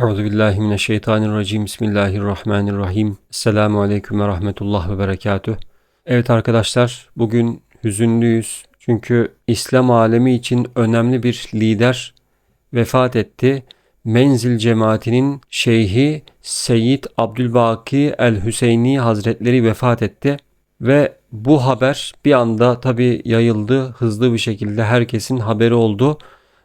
Euzu billahi mineşşeytanirracim. Bismillahirrahmanirrahim. Selamun aleyküm ve rahmetullah ve berekatüh. Evet arkadaşlar, bugün hüzünlüyüz. Çünkü İslam alemi için önemli bir lider vefat etti. Menzil cemaatinin şeyhi Seyyid Abdülbaki el-Hüseyni Hazretleri vefat etti. Ve bu haber bir anda tabi yayıldı. Hızlı bir şekilde herkesin haberi oldu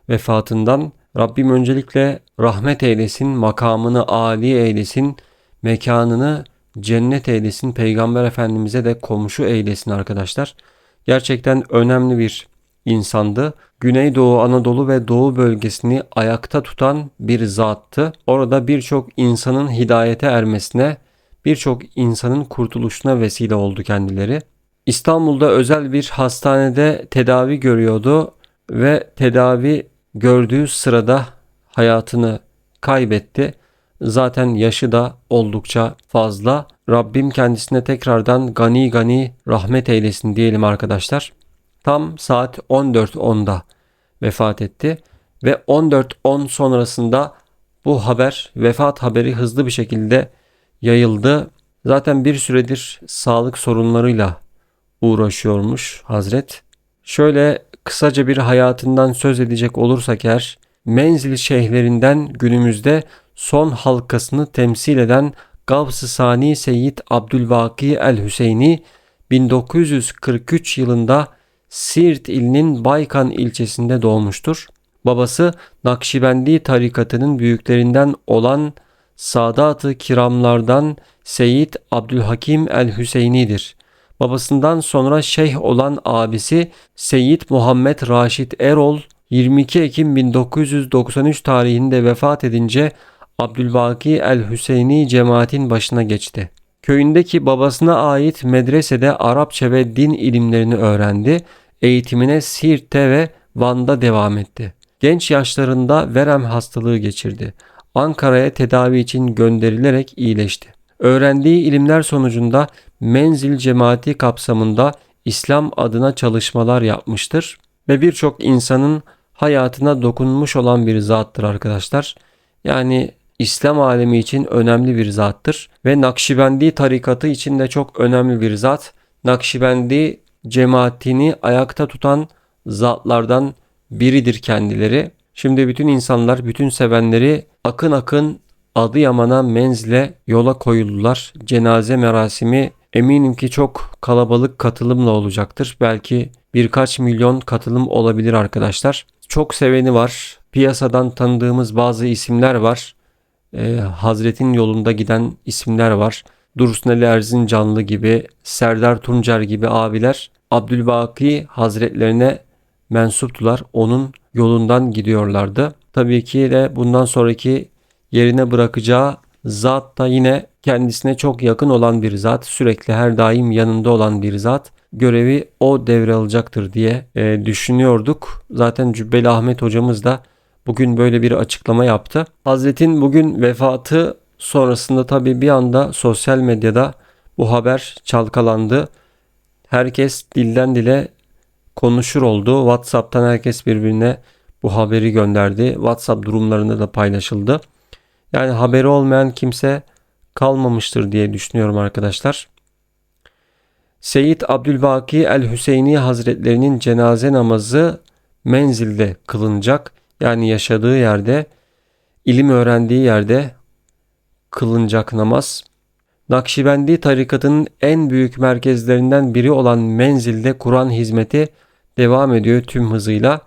vefatından. Rabbim öncelikle rahmet eylesin, makamını âli eylesin, mekanını cennet eylesin, Peygamber Efendimiz'e de komşu eylesin arkadaşlar. Gerçekten önemli bir insandı. Güneydoğu Anadolu ve Doğu bölgesini ayakta tutan bir zattı. Orada birçok insanın hidayete ermesine, birçok insanın kurtuluşuna vesile oldu kendileri. İstanbul'da özel bir hastanede tedavi görüyordu ve tedavi gördüğü sırada hayatını kaybetti. Zaten yaşı da oldukça fazla. Rabbim kendisine tekrardan gani gani rahmet eylesin diyelim arkadaşlar. Tam saat 14.10'da vefat etti ve 14.10 sonrasında bu haber vefat haberi hızlı bir şekilde yayıldı. Zaten bir süredir sağlık sorunlarıyla uğraşıyormuş Hazret. Şöyle kısaca bir hayatından söz edecek olursak eğer menzil şeyhlerinden günümüzde son halkasını temsil eden Gavs-ı Sani Seyyid Abdülvaki el-Hüseyni 1943 yılında Siirt ilinin Baykan ilçesinde doğmuştur. Babası Nakşibendi tarikatının büyüklerinden olan Sadat-ı Kiramlardan Seyyid Abdülhakim el-Hüseyni'dir. Babasından sonra şeyh olan abisi Seyyid Muhammed Raşit Erol 22 Ekim 1993 tarihinde vefat edince Abdülbaki el-Hüseyni cemaatin başına geçti. Köyündeki babasına ait medresede Arapça ve din ilimlerini öğrendi. Eğitimine Siirt'te ve Van'da devam etti. Genç yaşlarında verem hastalığı geçirdi. Ankara'ya tedavi için gönderilerek iyileşti. Öğrendiği ilimler sonucunda Menzil cemaati kapsamında İslam adına çalışmalar yapmıştır ve birçok insanın hayatına dokunmuş olan bir zattır arkadaşlar. Yani İslam alemi için önemli bir zattır ve Nakşibendi tarikatı için de çok önemli bir zat. Nakşibendi cemaatini ayakta tutan zatlardan biridir kendileri. Şimdi bütün insanlar, bütün sevenleri akın akın Adıyaman'a menzile yola koyuldular. Cenaze merasimi eminim ki çok kalabalık katılımla olacaktır. Belki birkaç milyon katılım olabilir arkadaşlar. Çok seveni var. Piyasadan tanıdığımız bazı isimler var. Ee, Hazretin yolunda giden isimler var. Dursun Ali Erzincanlı gibi, Serdar Tuncer gibi abiler Abdülbaki Hazretlerine mensuptular. Onun yolundan gidiyorlardı. Tabii ki de bundan sonraki yerine bırakacağı zat da yine kendisine çok yakın olan bir zat, sürekli her daim yanında olan bir zat görevi o devralacaktır diye e, düşünüyorduk. Zaten Cübbeli Ahmet hocamız da bugün böyle bir açıklama yaptı. Hazretin bugün vefatı sonrasında tabii bir anda sosyal medyada bu haber çalkalandı. Herkes dilden dile konuşur oldu. WhatsApp'tan herkes birbirine bu haberi gönderdi. WhatsApp durumlarında da paylaşıldı. Yani haberi olmayan kimse kalmamıştır diye düşünüyorum arkadaşlar. Seyyid Abdülbaki el-Hüseyni Hazretlerinin cenaze namazı menzilde kılınacak. Yani yaşadığı yerde, ilim öğrendiği yerde kılınacak namaz. Nakşibendi tarikatının en büyük merkezlerinden biri olan menzilde Kur'an hizmeti devam ediyor tüm hızıyla.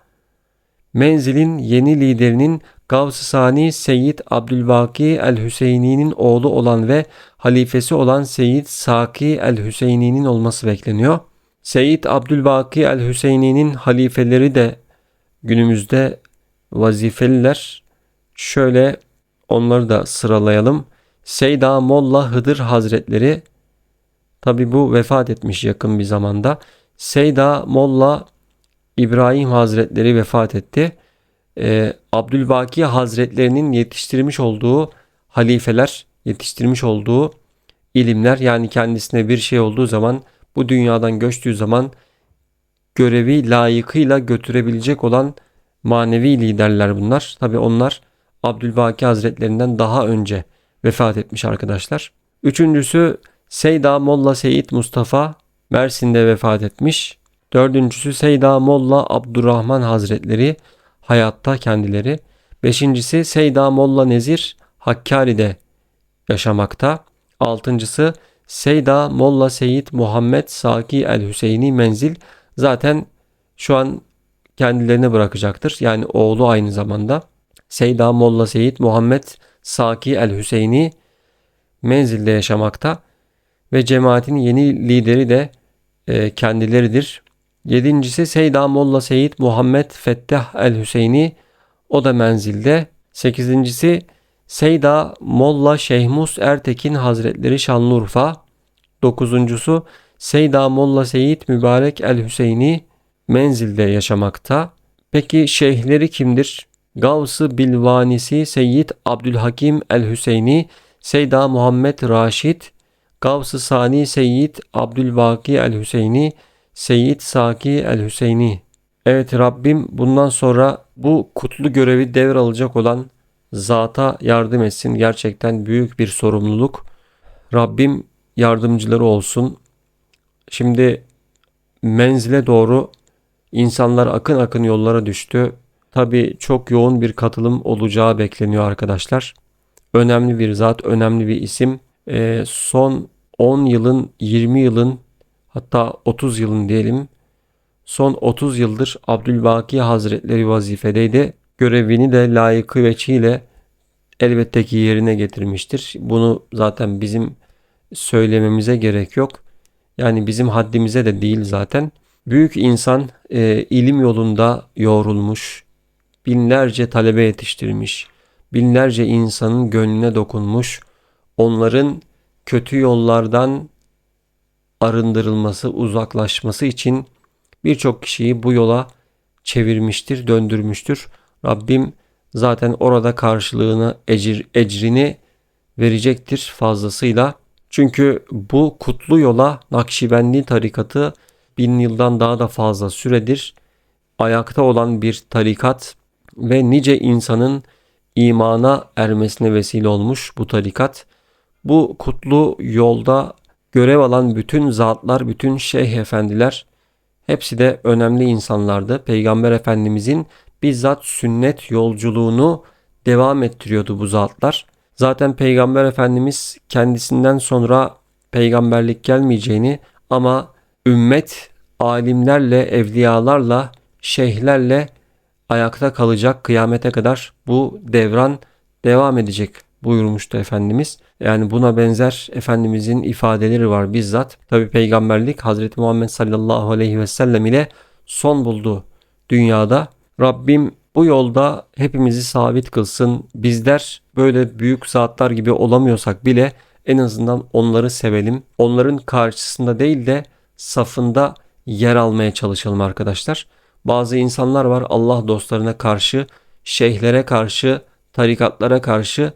Menzilin yeni liderinin Gavs-ı Sani Seyyid Abdülbaki el-Hüseyni'nin oğlu olan ve halifesi olan Seyyid Saki el-Hüseyni'nin olması bekleniyor. Seyyid Abdülbaki el-Hüseyni'nin halifeleri de günümüzde vazifeliler. Şöyle onları da sıralayalım. Seyda Molla Hıdır Hazretleri tabi bu vefat etmiş yakın bir zamanda. Seyda Molla İbrahim Hazretleri vefat etti e, Abdülbaki Hazretlerinin yetiştirmiş olduğu halifeler, yetiştirmiş olduğu ilimler yani kendisine bir şey olduğu zaman bu dünyadan göçtüğü zaman görevi layıkıyla götürebilecek olan manevi liderler bunlar. Tabi onlar Abdülbaki Hazretlerinden daha önce vefat etmiş arkadaşlar. Üçüncüsü Seyda Molla Seyit Mustafa Mersin'de vefat etmiş. Dördüncüsü Seyda Molla Abdurrahman Hazretleri hayatta kendileri. Beşincisi Seyda Molla Nezir Hakkari'de yaşamakta. Altıncısı Seyda Molla Seyit Muhammed Saki El Hüseyini Menzil zaten şu an kendilerine bırakacaktır. Yani oğlu aynı zamanda. Seyda Molla Seyit Muhammed Saki El Hüseyini menzilde yaşamakta ve cemaatin yeni lideri de e, kendileridir. Yedincisi Seyda Molla Seyit Muhammed Fettah El Hüseyini o da menzilde. Sekizincisi Seyda Molla Şehmus Ertekin Hazretleri Şanlıurfa. Dokuzuncusu Seyda Molla Seyit Mübarek El Hüseyini menzilde yaşamakta. Peki şeyhleri kimdir? Gavs-ı Bilvanisi Seyyid Abdülhakim El Hüseyini, Seyda Muhammed Raşid, Gavs-ı Sani Seyyid Abdülbaki El Hüseyini, Seyyid Saki El Hüseyini. Evet Rabbim bundan sonra bu kutlu görevi devralacak olan zata yardım etsin. Gerçekten büyük bir sorumluluk. Rabbim yardımcıları olsun. Şimdi menzile doğru insanlar akın akın yollara düştü. Tabi çok yoğun bir katılım olacağı bekleniyor arkadaşlar. Önemli bir zat, önemli bir isim. E, son 10 yılın, 20 yılın hatta 30 yılın diyelim son 30 yıldır Abdülbaki Hazretleri vazifedeydi. Görevini de layıkı veçiyle elbette ki yerine getirmiştir. Bunu zaten bizim söylememize gerek yok. Yani bizim haddimize de değil zaten. Büyük insan e, ilim yolunda yoğrulmuş, binlerce talebe yetiştirmiş, binlerce insanın gönlüne dokunmuş, onların kötü yollardan arındırılması, uzaklaşması için birçok kişiyi bu yola çevirmiştir, döndürmüştür. Rabbim zaten orada karşılığını, ecir, ecrini verecektir fazlasıyla. Çünkü bu kutlu yola Nakşibendi tarikatı bin yıldan daha da fazla süredir ayakta olan bir tarikat ve nice insanın imana ermesine vesile olmuş bu tarikat. Bu kutlu yolda görev alan bütün zatlar, bütün şeyh efendiler hepsi de önemli insanlardı. Peygamber Efendimizin bizzat sünnet yolculuğunu devam ettiriyordu bu zatlar. Zaten Peygamber Efendimiz kendisinden sonra peygamberlik gelmeyeceğini ama ümmet alimlerle, evliyalarla, şeyhlerle ayakta kalacak kıyamete kadar bu devran devam edecek buyurmuştu Efendimiz. Yani buna benzer Efendimizin ifadeleri var bizzat. Tabi peygamberlik Hazreti Muhammed sallallahu aleyhi ve sellem ile son buldu dünyada. Rabbim bu yolda hepimizi sabit kılsın. Bizler böyle büyük saatler gibi olamıyorsak bile en azından onları sevelim. Onların karşısında değil de safında yer almaya çalışalım arkadaşlar. Bazı insanlar var Allah dostlarına karşı, şeyhlere karşı, tarikatlara karşı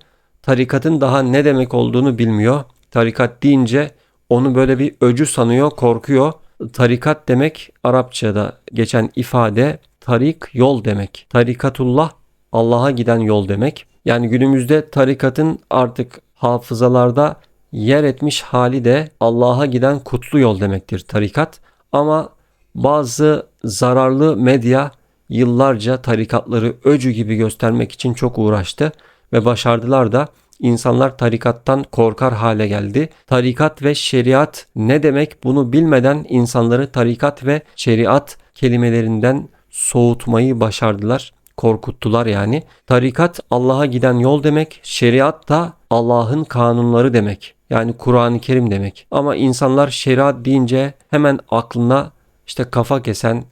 tarikatın daha ne demek olduğunu bilmiyor. Tarikat deyince onu böyle bir öcü sanıyor, korkuyor. Tarikat demek Arapçada geçen ifade tarik yol demek. Tarikatullah Allah'a giden yol demek. Yani günümüzde tarikatın artık hafızalarda yer etmiş hali de Allah'a giden kutlu yol demektir tarikat. Ama bazı zararlı medya yıllarca tarikatları öcü gibi göstermek için çok uğraştı ve başardılar da insanlar tarikattan korkar hale geldi. Tarikat ve şeriat ne demek bunu bilmeden insanları tarikat ve şeriat kelimelerinden soğutmayı başardılar. Korkuttular yani. Tarikat Allah'a giden yol demek, şeriat da Allah'ın kanunları demek. Yani Kur'an-ı Kerim demek. Ama insanlar şeriat deyince hemen aklına işte kafa kesen,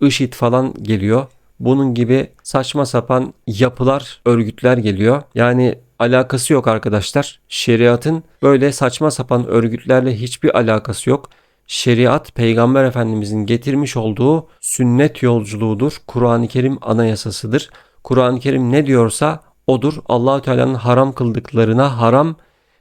IŞİD falan geliyor. Bunun gibi saçma sapan yapılar, örgütler geliyor. Yani alakası yok arkadaşlar. Şeriatın böyle saçma sapan örgütlerle hiçbir alakası yok. Şeriat Peygamber Efendimizin getirmiş olduğu sünnet yolculuğudur. Kur'an-ı Kerim anayasasıdır. Kur'an-ı Kerim ne diyorsa odur. Allahü Teala'nın haram kıldıklarına haram,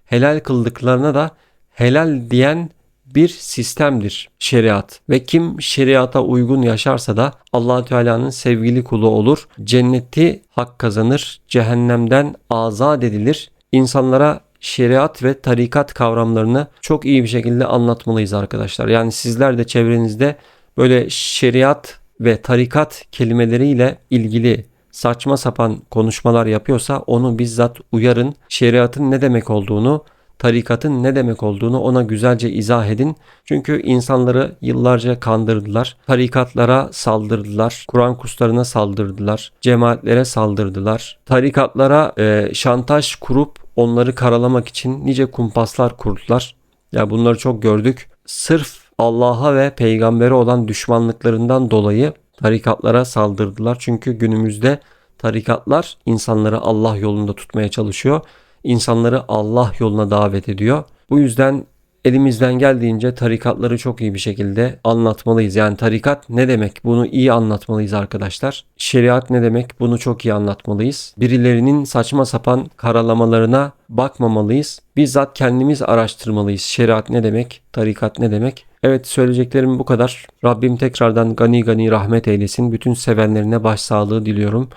helal kıldıklarına da helal diyen bir sistemdir şeriat ve kim şeriata uygun yaşarsa da allah Teala'nın sevgili kulu olur. Cenneti hak kazanır, cehennemden azat edilir. İnsanlara şeriat ve tarikat kavramlarını çok iyi bir şekilde anlatmalıyız arkadaşlar. Yani sizler de çevrenizde böyle şeriat ve tarikat kelimeleriyle ilgili saçma sapan konuşmalar yapıyorsa onu bizzat uyarın. Şeriatın ne demek olduğunu, tarikatın ne demek olduğunu ona güzelce izah edin. Çünkü insanları yıllarca kandırdılar. Tarikatlara saldırdılar. Kur'an kurslarına saldırdılar. Cemaatlere saldırdılar. Tarikatlara e, şantaj kurup onları karalamak için nice kumpaslar kurdular. Ya bunları çok gördük. Sırf Allah'a ve peygambere olan düşmanlıklarından dolayı tarikatlara saldırdılar. Çünkü günümüzde tarikatlar insanları Allah yolunda tutmaya çalışıyor. İnsanları Allah yoluna davet ediyor. Bu yüzden elimizden geldiğince tarikatları çok iyi bir şekilde anlatmalıyız. Yani tarikat ne demek? Bunu iyi anlatmalıyız arkadaşlar. Şeriat ne demek? Bunu çok iyi anlatmalıyız. Birilerinin saçma sapan karalamalarına bakmamalıyız. Bizzat kendimiz araştırmalıyız. Şeriat ne demek? Tarikat ne demek? Evet söyleyeceklerim bu kadar. Rabbim tekrardan gani gani rahmet eylesin. Bütün sevenlerine başsağlığı diliyorum.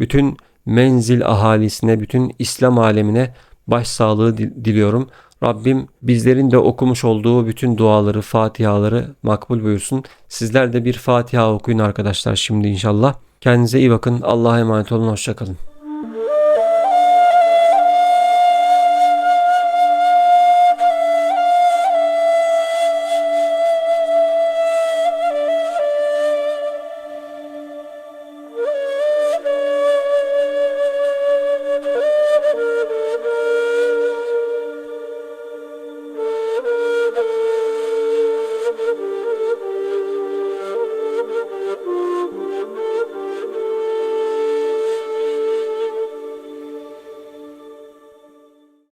Bütün menzil ahalisine, bütün İslam alemine başsağlığı diliyorum. Rabbim bizlerin de okumuş olduğu bütün duaları, fatihaları makbul buyursun. Sizler de bir fatiha okuyun arkadaşlar şimdi inşallah. Kendinize iyi bakın. Allah'a emanet olun. Hoşçakalın.